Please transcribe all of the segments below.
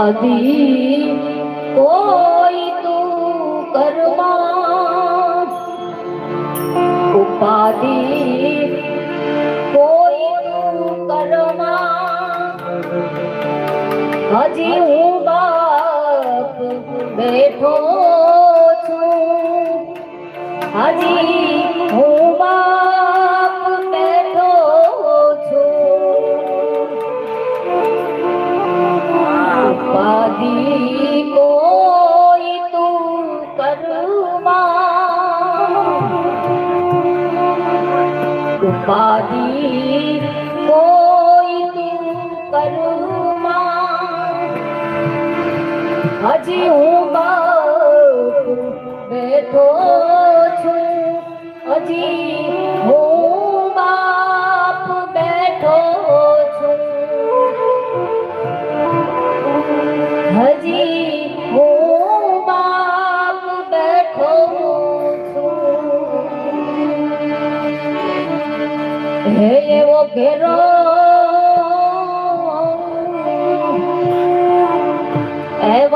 અધી કોઈ તું કરવા ઉપાધિ કોઈ તું કરવા હજી હજી હું બાપુ બેઠો છું. હજી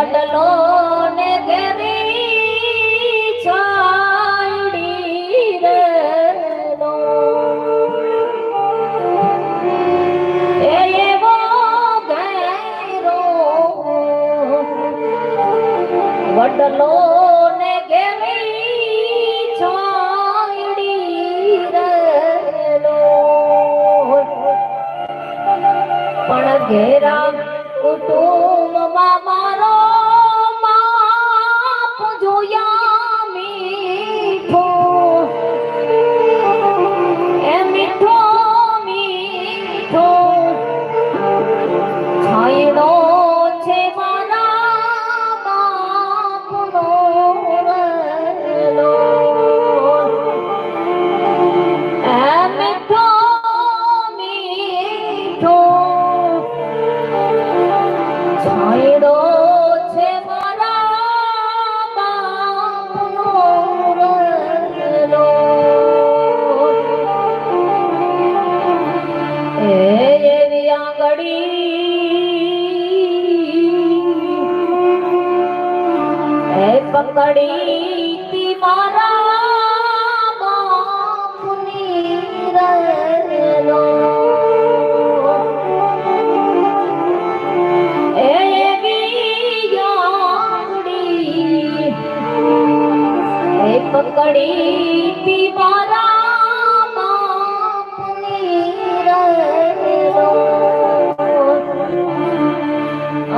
বটলো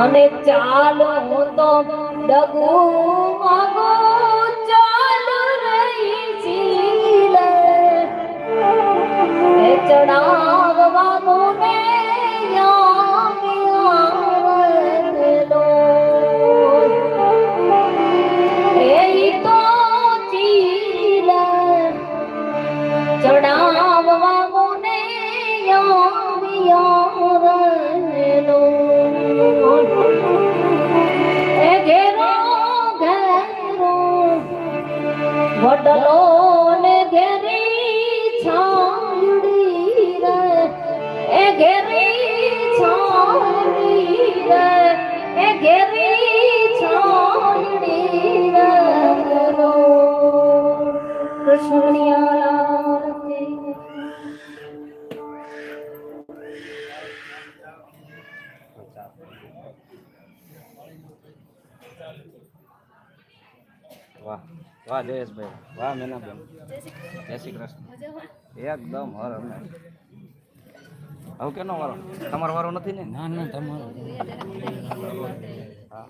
અને ચાલો હું તો ડગું Perdonó વાહ, જયેશભાઈ. વાહ, મેનાબેન. જય શ્રી કૃષ્ણ એકદમ હર અમે હવે કેનો વારો? તમારો વારો નથી ને? ના ના, તમારો.